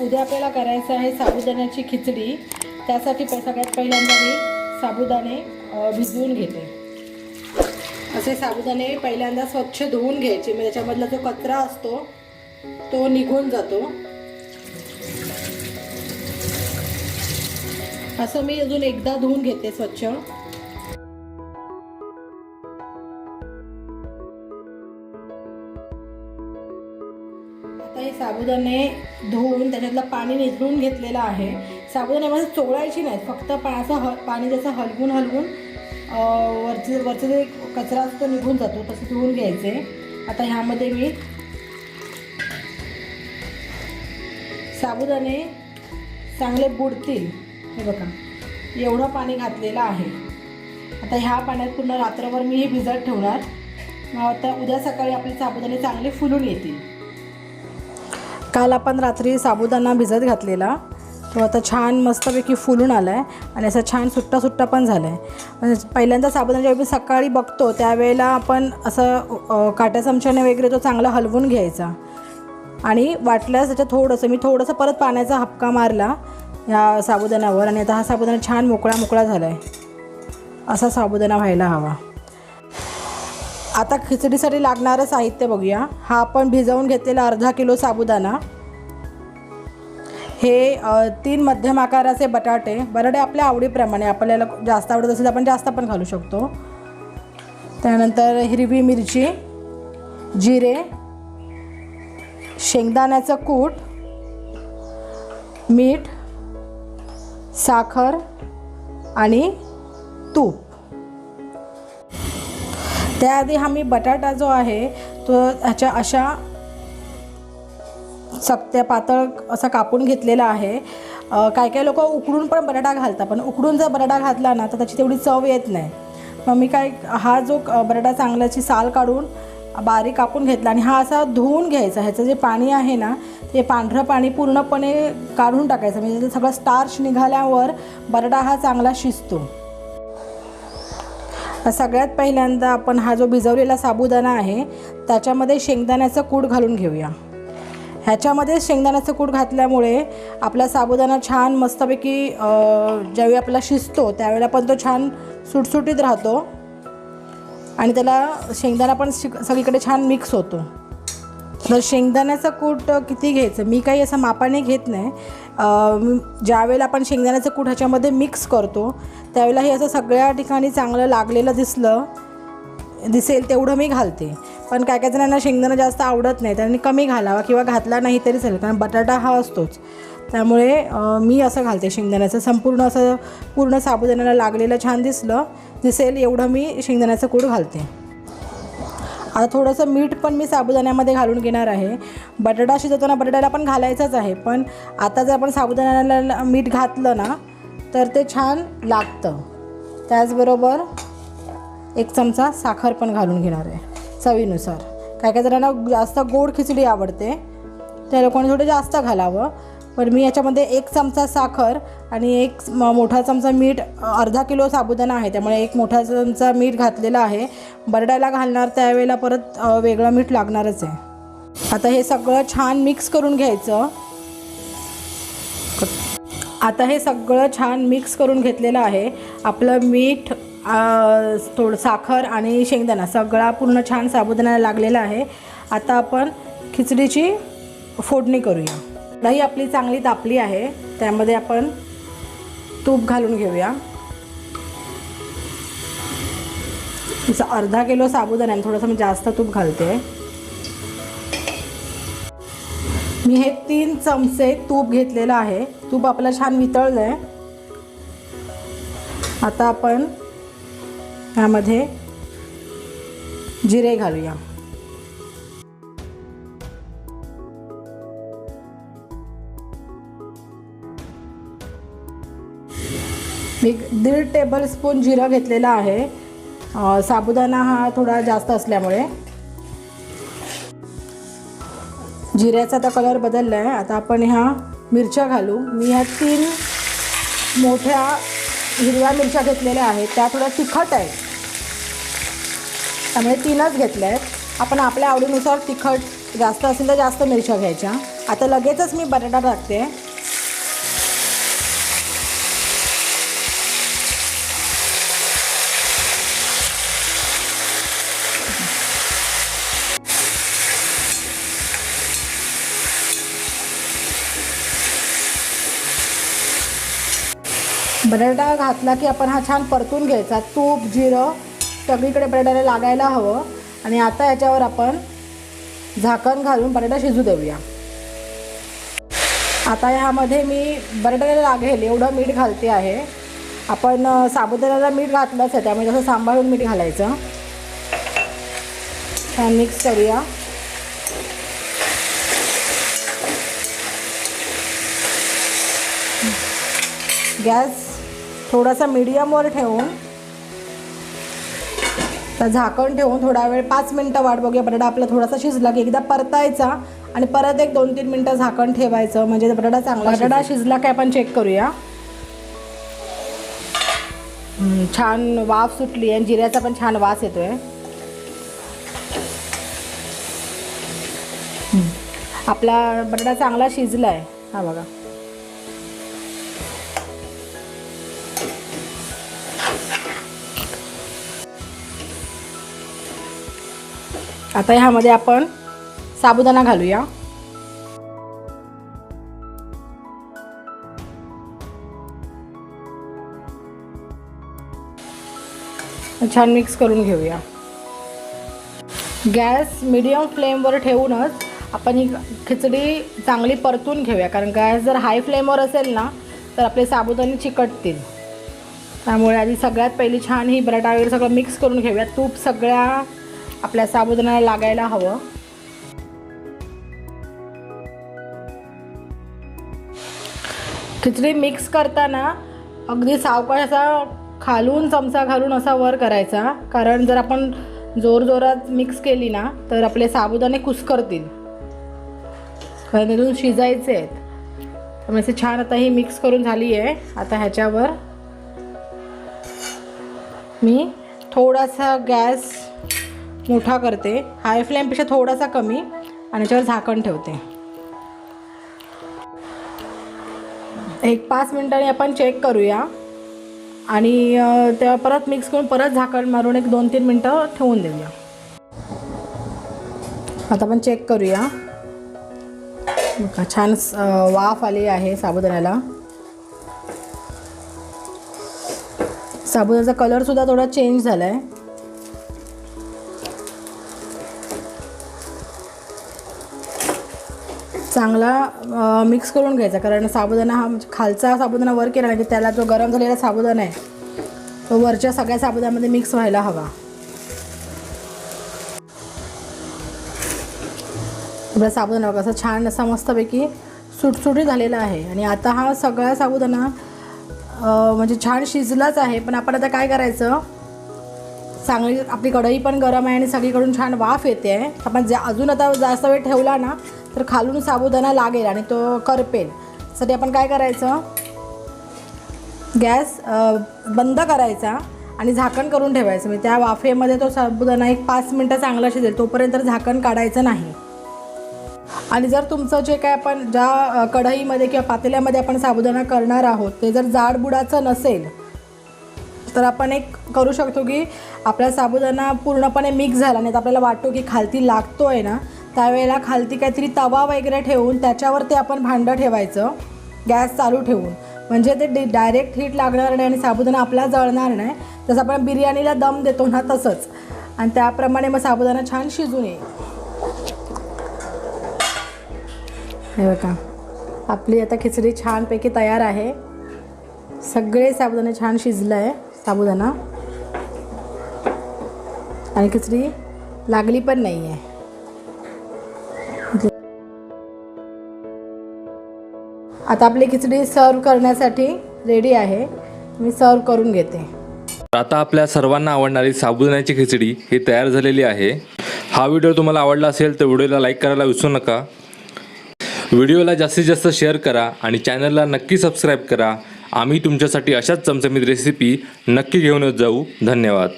उद्या आपल्याला करायचं आहे साबुदाण्याची खिचडी. त्यासाठी प- सगळ्यात पहिल्यांदा मी साबुदाणे भिजवून घेते. असे साबुदाणे पहिल्यांदा स्वच्छ धुवून घ्यायचे. म्हणजे त्याच्यामधला जो कचरा असतो तो निघून जातो. असं मी अजून एकदा धुवून घेते स्वच्छ. साबुदाणे धुवून त्याच्यातलं पाणी निचळून घेतलेलं आहे. साबुदाण्यामध्ये चोळायची नाहीत फक्त पाण्याचं ह पाणी जसं हलवून हलवून वरचे वरचे जे कचरा असतो तो निघून जातो तसं धुवून घ्यायचे. आता ह्यामध्ये मी साबुदाणे चांगले बुडतील. हे बघा एवढं पाणी घातलेलं आहे. आता ह्या पाण्यात पूर्ण रात्रभर मी हे भिजत ठेवणार. मग आता उद्या सकाळी आपले साबुदाणे चांगले फुलून येतील. काल आपण रात्री साबुदाणा भिजत घातलेला तो आता छान मस्तपैकी फुलून आला आहे आणि असा छान सुट्टा सुट्टा पण झाला आहे पहिल्यांदा साबुदाणा ज्यावेळी मी सकाळी बघतो त्यावेळेला आपण असं काट्या चमच्याने वगैरे तो चांगला हलवून घ्यायचा. आणि वाटल्यास त्याच्यात थोडंसं मी थोडंसं परत पाण्याचा हपका मारला या साबुदाण्यावर आणि आता हा साबुदाणा छान मोकळा मोकळा झाला आहे असा साबुदाणा व्हायला हवा. आता खिचडीसाठी लागणारं साहित्य बघूया. हा आपण भिजवून घेतलेला अर्धा किलो साबुदाणा. हे तीन मध्यम आकाराचे बटाटे. बटाटे आपल्या आवडीप्रमाणे आपल्याला जास्त आवडत असेल तर आपण जास्त पण घालू शकतो. त्यानंतर हिरवी मिरची जिरे शेंगदाण्याचं कूट मीठ साखर आणि तूप. त्याआधी हा मी बटाटा जो आहे तो ह्याच्या अशा सप्त्या पातळ असा कापून घेतलेला आहे. काय काय लोक उकडून पण बटाटा घालतात पण उकडून जर बटाटा घातला ना तर त्याची तेवढी चव येत नाही. मग मी काय हा जो बटाटा चांगल्याची साल काढून बारीक कापून घेतला आणि हा असा धुवून घ्यायचा. ह्याचं जे पाणी आहे ना ते पांढरं पाणी पूर्णपणे काढून टाकायचं. म्हणजे सगळं स्टार्च निघाल्यावर बटाटा हा चांगला शिजतो. सगळ्यात पहिल्यांदा आपण हा जो भिजवलेला साबुदाणा आहे त्याच्यामध्ये शेंगदाण्याचं कूट घालून घेऊया. ह्याच्यामध्ये शेंगदाण्याचं कूट घातल्यामुळे आपला साबुदाणा छान मस्तपैकी ज्यावेळी आपला शिजतो त्यावेळेला पण तो छान सुटसुटीत राहतो. आणि त्याला शेंगदाणा पण शिक सगळीकडे छान मिक्स होतो. तर शेंगदाण्याचं कूट किती घ्यायचं? मी काही असं मापाने घेत नाही. ज्यावेळेला आपण शेंगदाण्याचं कूट ह्याच्यामध्ये मिक्स करतो त्यावेळेला हे असं सगळ्या ठिकाणी चांगलं लागलेलं दिसलं दिसेल तेवढं मी घालते. पण काय काय जणांना शेंगदाणा जास्त आवडत नाही त्यांनी कमी घालावा किंवा घातला नाही तरी चालेल कारण बटाटा हा असतोच. त्यामुळे मी असं घालते शेंगदाण्याचं. संपूर्ण असं पूर्ण साबुदाण्याला लागलेलं छान दिसलं दिसेल एवढं मी शेंगदाण्याचं कूट घालते. आता थोडंसं मीठ पण मी साबुदाण्यामध्ये घालून घेणार आहे. बटाटा शिजवताना बटाट्याला पण घालायचंच आहे पण आता जर आपण साबुदाण्याला मीठ घातलं ना तर ते छान लागतं. त्याचबरोबर एक चमचा साखर पण घालून घेणार आहे चवीनुसार. काय काय जणांना जास्त गोड खिचडी आवडते त्या लोकांनी थोडं जास्त घालावं. पण मी याच्यामध्ये एक चमचा साखर आणि एक म- मोठा चमचा मीठ अर्धा किलो साबुदाणा आहे. त्यामुळे एक मोठा चमचा मीठ घातलेला आहे. बरडायला घालणार त्यावेळेला परत वेगळं मीठ लागणारच आहे. आता हे सगळं छान मिक्स करून घ्यायचं. आता हे सगळं छान मिक्स करून घेतलेलं आहे. आपलं मीठ थोडं साखर आणि शेंगदाणा सगळा पूर्ण छान साबुदाणा लागलेला आहे. आता आपण खिचडीची फोडणी करूया. दही आपली चांगली तापली आहे. त्यामध्ये आपण तूप घालून घेऊया. अर्धा किलो साबुदाणा थोडंसं मी जास्त तूप घालते. मी हे तीन चमचे तूप घेतलेलं आहे. तूप आपलं छान वितळलं आहे आता आपण ह्यामध्ये जिरे घालूया. मी दीड टेबलस्पून जिरं घेतलेलं आहे. साबुदाणा हा थोडा जास्त असल्यामुळे. जिऱ्याचा आता कलर बदलला आहे आता आपण ह्या मिरच्या घालू. मी ह्या तीन मोठ्या हिरव्या मिरच्या घेतलेल्या आहेत. त्या थोड्या तिखट आहेत. त्यामुळे तीनच घेतल्या आहेत आपण आपल्या आवडीनुसार तिखट जास्त असेल तर जास्त मिरच्या घ्यायच्या. आता लगेचच मी बटाटा टाकते. बटाटा घातला की आपण हा छान परतून घ्यायचा. तूप जिरं सगळीकडे बटाट्याला लागायला हवं. आणि आता याच्यावर आपण झाकण घालून बटाटा शिजू देऊया. आता ह्यामध्ये मी बटाट्याला लागेल एवढं मीठ घालते आहे. आपण साबुदाण्याला मीठ घातलंच आहे त्यामुळे जसं सांभाळून मीठ घालायचं. छान मिक्स करूया. गॅस थोडासा मीडियमवर ठेवून तर झाकण ठेवून थोडा वेळ पाच मिनटं वाट बघूया. बटाटा आपला थोडासा शिजला की एकदा परतायचा आणि परत एक दोन तीन मिनटं झाकण ठेवायचं. म्हणजे बटाटा चांगला बटाटा शिजला. की आपण चेक करूया. छान वाफ सुटली आणि जिऱ्याचा पण छान वास येतोय. आपला बटाटा चांगला शिजला आहे हा बघा. आता ह्यामध्ये आपण साबुदाणा घालूया. छान मिक्स करून घेऊया. गॅस मिडियम फ्लेमवर ठेवूनच आपण ही खिचडी चांगली परतून घेऊया. कारण गॅस जर हाय फ्लेमवर असेल ना तर आपले साबुदाणे चिकटतील. त्यामुळे आधी सगळ्यात पहिली छान ही बटाटा वगैरे सगळं मिक्स करून घेऊया. तूप सगळ्या आपल्या साबुदाण्याला लागायला हवं. खिचडी मिक्स करताना अगदी सावकाश असा खालून चमचा घालून असा वर करायचा. कारण जर आपण जोरजोरात मिक्स केली ना तर आपले साबुदाणे कुस्करतील. कारण तिथून शिजायचे आहेत. त्यामुळे असे छान आता ही मिक्स करून झाली आहे आता ह्याच्यावर मी थोडासा गॅस मोठा करते. हाय फ्लेमपेक्षा थोडासा कमी आणि याच्यावर झाकण ठेवते. एक पाच मिनिटांनी आपण चेक करूया. आणि अ, तेव्हा परत मिक्स करून परत झाकण मारून एक दोन तीन मिनटं ठेवून देऊया. आता आपण चेक करूया. छान वाफ आली आहे साबुदाण्याला. साबुदाण्याचा कलरसुद्धा थोडा चेंज झाला आहे चांगला मिक्स करून घ्यायचा. कारण साबुदाणा हा म्हणजे खालचा साबुदाणा वर केला नाही की त्याला जो गरम झालेला साबुदाणा आहे तो वरच्या सगळ्या साबुदाण्यामध्ये मिक्स व्हायला हवा. आपला साबुदाणा बघा छान असा मस्तपैकी सुटसुटी झालेला आहे. आणि आता हा सगळा साबुदाणा म्हणजे छान शिजलाच आहे. पण आपण आता काय करायचं चांगली आपली कढई पण गरम आहे आणि सगळीकडून छान वाफ येते आहे. आपण जे अजून आता जास्त वेळ ठेवला ना तर खालून साबुदाणा लागेल आणि तो करपेल. साठी आपण काय करायचं? गॅस बंद करायचा आणि झाकण करून ठेवायचं. म्हणजे त्या वाफेमध्ये तो साबुदाणा एक पाच मिनटं चांगला शिजेल तोपर्यंत झाकण काढायचं नाही. आणि जर तुमचं जे काय आपण ज्या कढईमध्ये किंवा पातेल्यामध्ये आपण साबुदाणा करणार आहोत ते जर जाडबुडाचं नसेल तर आपण एक करू शकतो की आपला साबुदाणा पूर्णपणे मिक्स झाला नाही तर आपल्याला वाटतो की खालती लागतो आहे ना त्यावेळेला खालती काहीतरी तवा वगैरे ठेवून त्याच्यावर ते आपण भांडं ठेवायचं गॅस चालू ठेवून. म्हणजे ते डि डायरेक्ट हीट लागणार नाही आणि साबुदाणा आपला जळणार नाही. जसं आपण बिर्याणीला दम देतो ना तसंच. आणि त्याप्रमाणे मग साबुदाणा छान शिजून येईल. हे बघा आपली आता खिचडी छानपैकी तयार आहे. सगळे साबुदाणे छान शिजलं आहे साबुदाणा. आणि खिचडी लागली पण नाही आहे आता आपली खिचडी सर्व करण्यासाठी रेडी आहे. मी सर्व करून घेते. तर आता आपल्या सर्वांना आवडणारी साबुदाण्याची खिचडी ही तयार झालेली आहे. हा व्हिडिओ तुम्हाला आवडला असेल तर व्हिडिओला लाईक करायला विसरू नका. व्हिडिओला जास्तीत जास्त शेअर करा आणि चॅनलला नक्की सबस्क्राईब करा. आम्ही तुमच्यासाठी अशाच चमचमीत रेसिपी नक्की घेऊनच जाऊ. धन्यवाद.